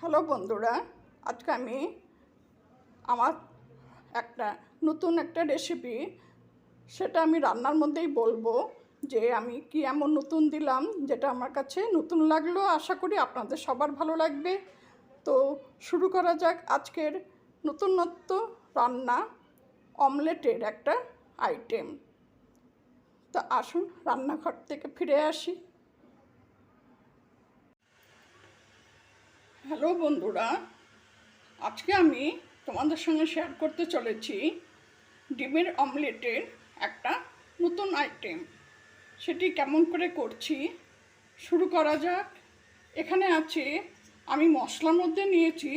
Hello বন্ধুরা, আজকে আমি আমার একটা নতুন একটা রেসিপি সেটা আমি রান্নার মধ্যেই বলব যে আমি কি এমন নতুন দিলাম যেটা আমার কাছে নতুন লাগল, আশা করি আপনাদের সবার ভালো লাগবে। তো শুরু করা যাক আজকের নতুনত্ব রান্না অমলেটের একটা আইটেম তো আসুন রান্নাঘর থেকে ফিরে আসি। হ্যালো বন্ধুরা, আজকে আমি তোমাদের সঙ্গে শেয়ার করতে চলেছি ডিমের অমলেটের একটা নতুন আইটেম সেটি কেমন করে করছি, শুরু করা যাক। এখানে আছে, আমি মশলার মধ্যে নিয়েছি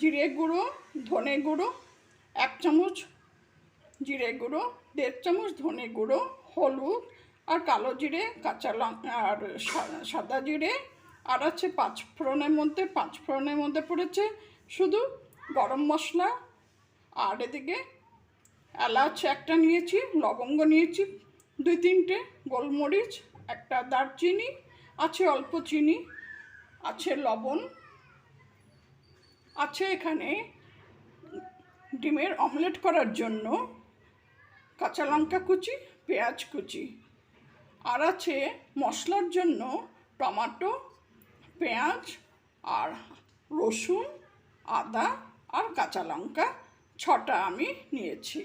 জিরে গুঁড়ো, ধনে গুঁড়ো, এক চামচ জিরে গুঁড়ো, দেড় চামচ ধনে গুঁড়ো, হলুদ আর কালো জিরে, কাঁচা লঙ্কা আর সাদা জিরে আর আছে পাঁচ ফোড়নের মধ্যে, পাঁচ ফোড়নের মধ্যে পড়েছে শুধু গরম মশলা আর এদিকে এলাচ একটা নিয়েছি, লবঙ্গ নিয়েছি, দুই তিনটে গোলমরিচ, একটা দারচিনি, আছে অল্প চিনি, আছে লবণ, আছে এখানে ডিমের অমলেট করার জন্য কাঁচা লঙ্কা কুচি, পেঁয়াজ কুচি। আর আছে মশলার জন্য টমাটো পেঁয়াজ আর রসুন, আদা আর কাঁচা লঙ্কা ছটা আমি নিয়েছি।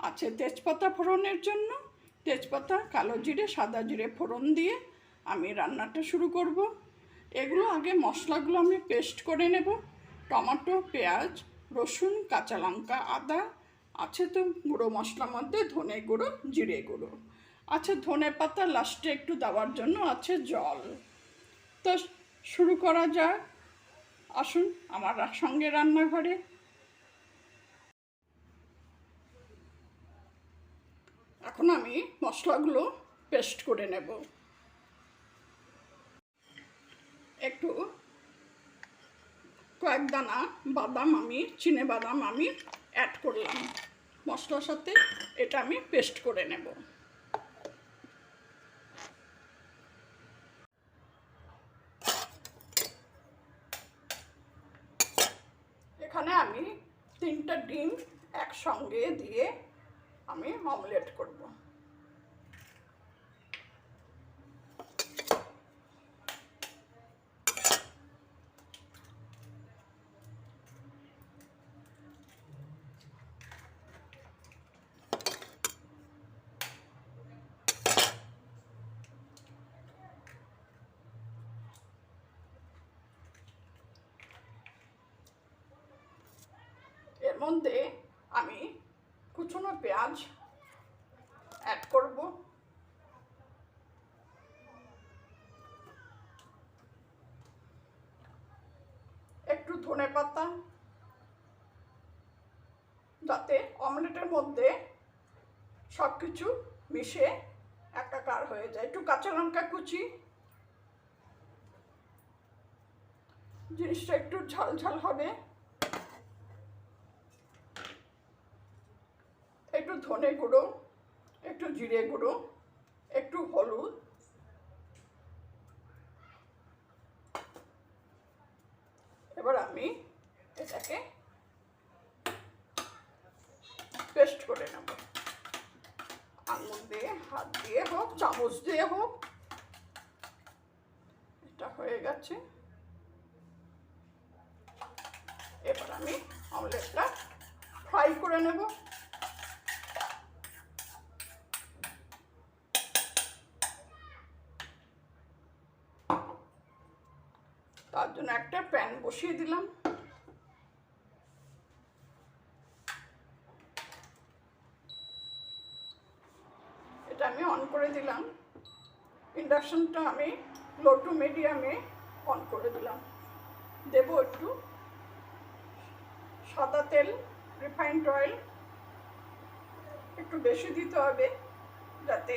আছে তেজপাতা ফোড়নের জন্য। তেজপাতা, কালো জিরে, সাদা জিরে ফোড়ন দিয়ে আমি রান্নাটা শুরু করব। এগুলো আগে মশলাগুলো আমি পেস্ট করে নেব। টমেটো, পেঁয়াজ, রসুন, কাঁচা লঙ্কা, আদা, আছে তো গুঁড়ো মশলার মধ্যে ধনে গুঁড়ো, জিরে গুঁড়ো। আছে ধনে পাতা, লাস্টে একটু দেওয়ার জন্য আছে জল। তো শুরু করা যাক। আসুন আমার সঙ্গে রান্নাঘরে। এখন আমি মশলাগুলো পেস্ট করে নেব। একটু কয়েক দানা বাদাম আমি, চিনে বাদাম আমি অ্যাড করলাম। মশলার সাথে এটা আমি পেস্ট করে নেব এখানে আমি তিনটা ডিম একসঙ্গে দিয়ে আমি অমলেট করব। এর মধ্যে পেঁয়াজ অ্যাড করব। একটু ধনে পাতা, যাতে অমলেটের মধ্যে সব কিছু মিশে একাকার হয়ে যায়। একটু কাঁচা লঙ্কা কুচি, জিনিসটা একটু ঝাল ঝাল হবে একটু ধনে গুঁড়ো, একটু জিরে গুঁড়ো, একটু হলুদ, এবার আমি এটাকে পেস্ট করে নেব। আঙুল দিয়ে, হাত দিয়ে হোক, চামচ দিয়ে হোক, এটা হয়ে গেছে। এবার আমি অমলেটটা ফ্রাই করে নেব তার জন্য একটা প্যান বসিয়ে দিলাম। এটা আমি অন করে দিলাম। ইন্ডাকশনটা আমি লো টু মিডিয়ামে অন করে দিলাম। দেবো একটু। সাদা তেল রিফাইন্ড অয়েল একটু বেশি দিতে হবে যাতে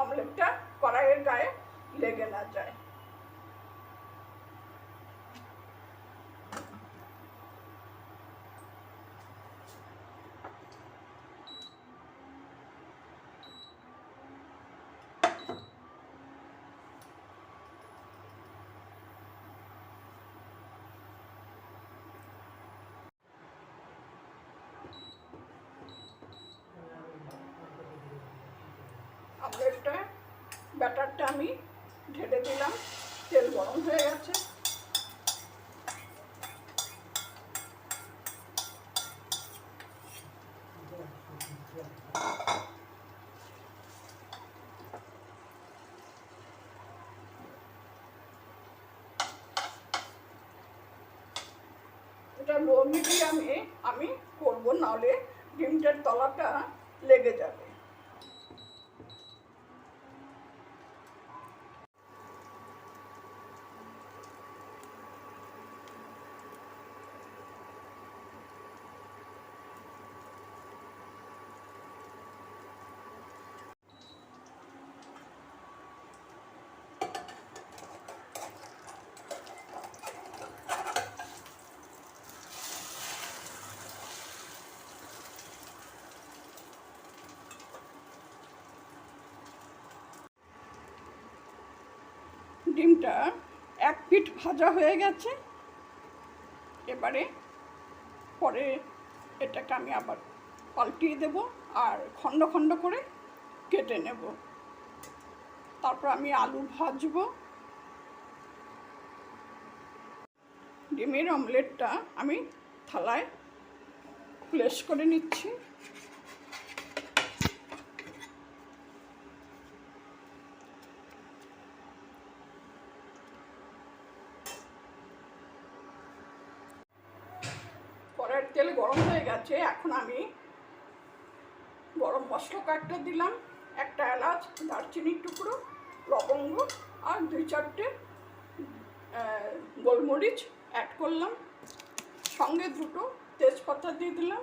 অমলেটটা কড়াইয়ের গায়ে লেগে না যায়। আমলেটটা ব্যাটারটা আমি ঢেলে দিলাম, তেল গরম হয়ে গেছে। এটা লো মিডিয়ামে আমি করব, নাহলে ডিমটার তলাটা লেগে যাবে। ডিমটা এক পিঠ ভাজা হয়ে গেছে। এবারে পরে এটাকে আমি আবার পাল্টিয়ে দেব আর খণ্ড খণ্ড করে কেটে নেব। তারপর আমি আলু ভাজবো। ডিমের অমলেটটা আমি থালায় প্লেস করে নিচ্ছি কড়াইয়ের তেল গরম হয়ে গেছে, এখন আমি গরম মশলা কয়েকটা দিলাম, একটা এলাচ, দারচিনির টুকরো, লবঙ্গ আর দুই চারটে গোলমরিচ অ্যাড করলাম। সঙ্গে দুটো তেজপাতা দিয়ে দিলাম।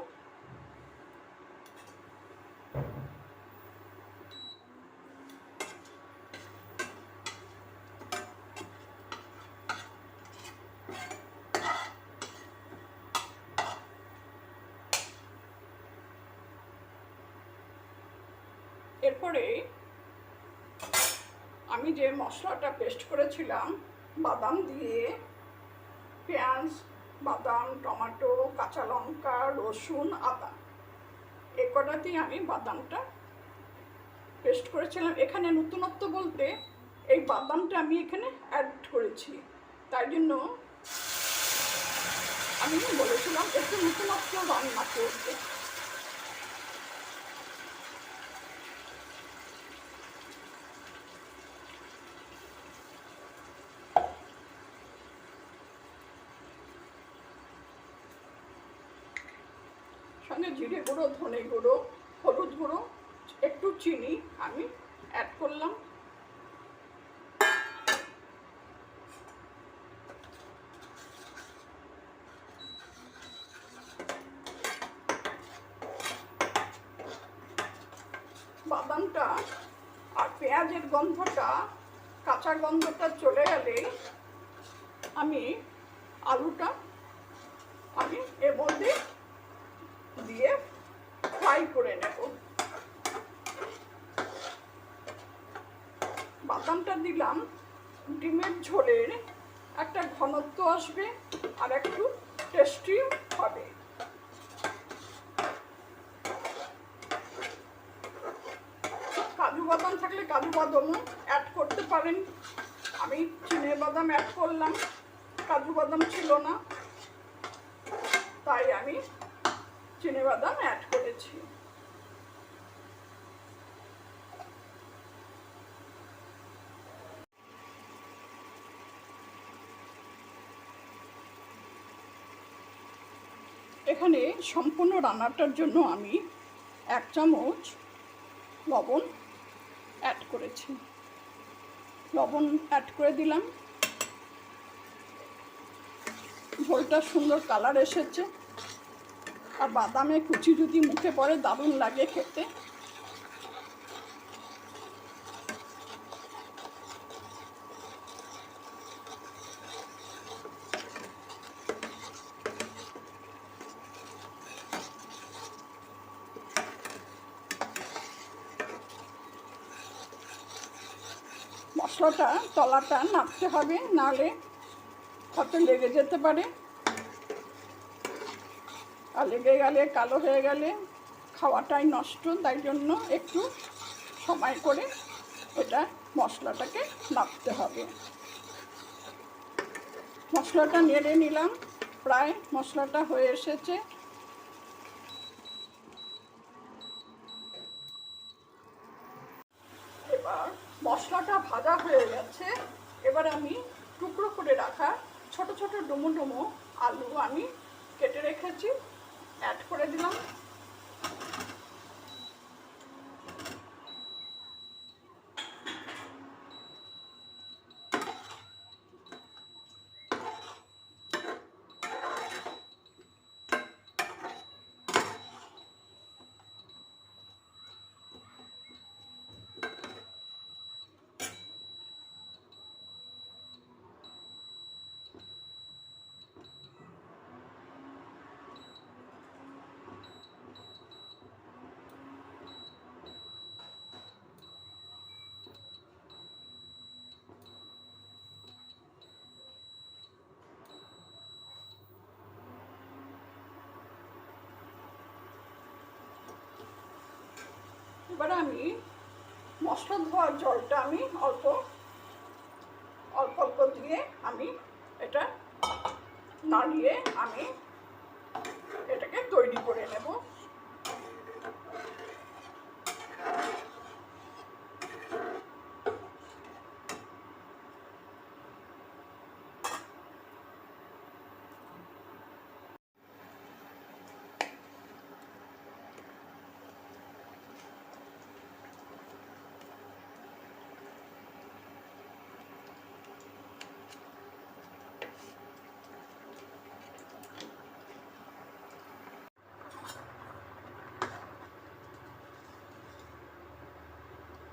এরপরে আমি যে মশলাটা পেস্ট করেছিলাম, বাদাম দিয়ে পেঁয়াজ, বাদাম, টমেটো, কাঁচা লঙ্কা, রসুন, আদা, এ কটাতেই আমি বাদামটা পেস্ট করেছিলাম। এখানে নতুনত্ব বলতে এই বাদামটা আমি এখানে অ্যাড করেছি। তাই জন্য আমি বলেছিলাম একটু নতুনত্ব রান্না করতে সঙ্গে জিরে গুঁড়ো ধনে গুঁড়ো হলুদ গুঁড়ো একটু চিনি আমি অ্যাড করলাম বাদামটা আর পেঁয়াজের গন্ধটা, কাঁচা গন্ধটা চলে গেলে আমি আলুটা আমি এর মধ্যে দিয়ে ফ্রাই করে নেব। বাদামটা দিলাম, ডিমের ঝোলের একটা ঘনত্ব আসবে আর একটু টেস্টি হবে কাজু বাদাম থাকলে কাজু বাদামও অ্যাড করতে পারেন। আমি চিনে বাদাম অ্যাড করলাম। কাজু বাদাম ছিল না। তাই আমি চিনে বাদাম অ্যাড করেছি। এখানে সম্পূর্ণ রান্নাটার জন্য আমি এক চামচ লবণ করেছি। লবণ অ্যাড করে দিলাম। ঝোলটা সুন্দর কালার এসেছে। আর বাদামে কুচি যদি মুখে পড়ে, দারুণ লাগে খেতে। মশলাটা তলাটা নাড়তে হবে নাহলে হাতে লেগে যেতে পারে। আর লেগে গেলে, কালো হয়ে গেলে খাওয়াটাই নষ্ট, তাই জন্য একটু সময় করে এটা মশলাটাকে নাড়তে হবে। মশলাটা নেড়ে নিলাম, প্রায় মশলাটা হয়ে এসেছে এবার মশলাটা ভাজা হয়ে গেছে। এবার আমি টুকরো করে রাখা ছোট ছোট ডুমো ডুমো আলু আমি কেটে রেখেছি। অ্যাড করে দিলাম। এবার আমি মশলা ধোয়ার জলটা আমি অল্প অল্প অল্প দিয়ে আমি এটা নাড়িয়ে আমি এটাকে তৈরি করে নেব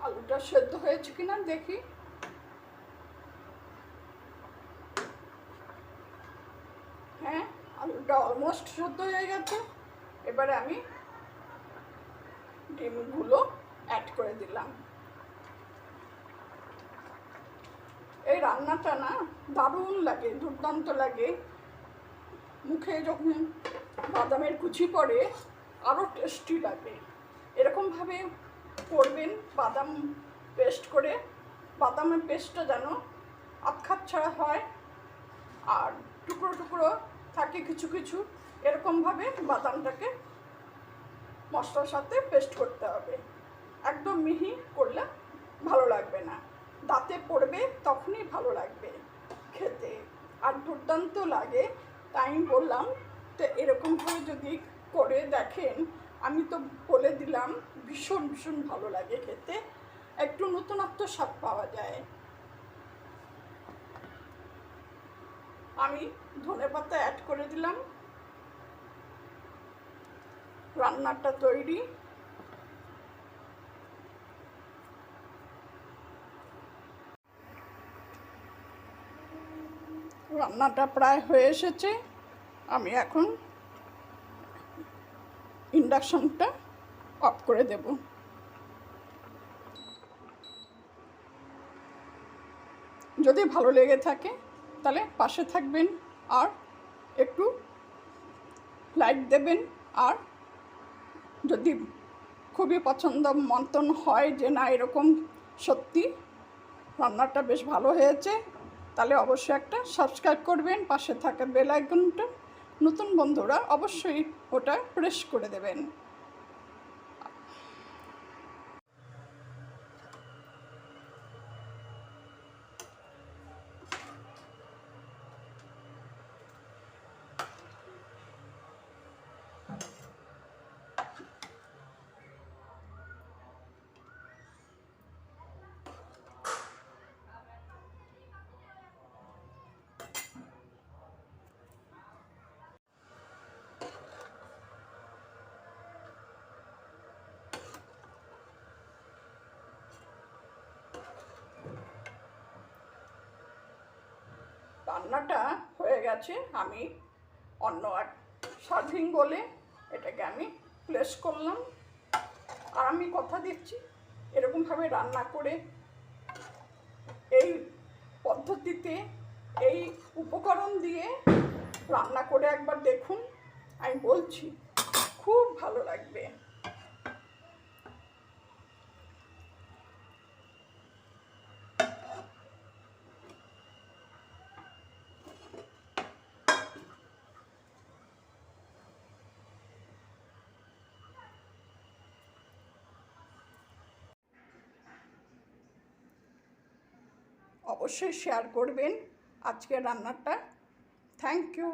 আলুটা সেদ্ধ হয়েছে কিনা দেখি। হ্যাঁ আলুটা অলমোস্ট সেদ্ধ হয়ে গেছে। এবারে আমি ডিমগুলো অ্যাড করে দিলাম। এই রান্নাটা না দারুণ লাগে, দুর্দান্ত লাগে। মুখে যখন বাদামের কুচি পড়ে আরও টেস্টি লাগে। এরকমভাবে করবেন বাদাম পেস্ট করে। বাদামের পেস্টটা যেন আতখাত ছাড়া হয়। আর টুকরো টুকরো থাকে কিছু কিছু, এরকমভাবে বাদামটাকে মশলার সাথে পেস্ট করতে হবে। একদম মিহি করলে ভালো লাগবে না। দাঁতে পড়বে তখনই ভালো লাগবে খেতে। আর দুর্দান্ত লাগে, তাই বললাম, তো এরকমভাবে যদি করে দেখেন, আমি তো দিলাম ভীষণ ভীষণ ভালো লাগে খেতে। একটু নতুনত্ব স্বাদ পাওয়া যায়। আমি ধনে পাতা অ্যাড করে দিলাম। রান্নাটা তৈরি। রান্নাটা প্রায় হয়ে এসেছে। আমি এখন ইন্ডাকশনটা অফ করে দেব। যদি ভালো লেগে থাকে, তাহলে পাশে থাকবেন আর একটু লাইক দেবেন আর যদি খুবই পছন্দ মতন হয় যে না, এরকম সত্যি রান্নাটা বেশ ভালো হয়েছে, তাহলে অবশ্যই একটা সাবস্ক্রাইব করবেন, পাশে থাকা বেল আইকনটা নতুন বন্ধুরা অবশ্যই ওটা প্রেস করে দেবেন। রান্নাটা হয়ে গেছে। আমি অন্য এক সার্ভিং বলে এটাকে আমি প্লেস করলাম। আর আমি কথা দিচ্ছি, এরকমভাবে রান্না করে এই পদ্ধতিতে, এই উপকরণ দিয়ে রান্না করে একবার দেখুন। আমি বলছি, খুব ভালো লাগবে। অবশ্যই শেয়ার করবেন আজকের রান্নাটা। Thank you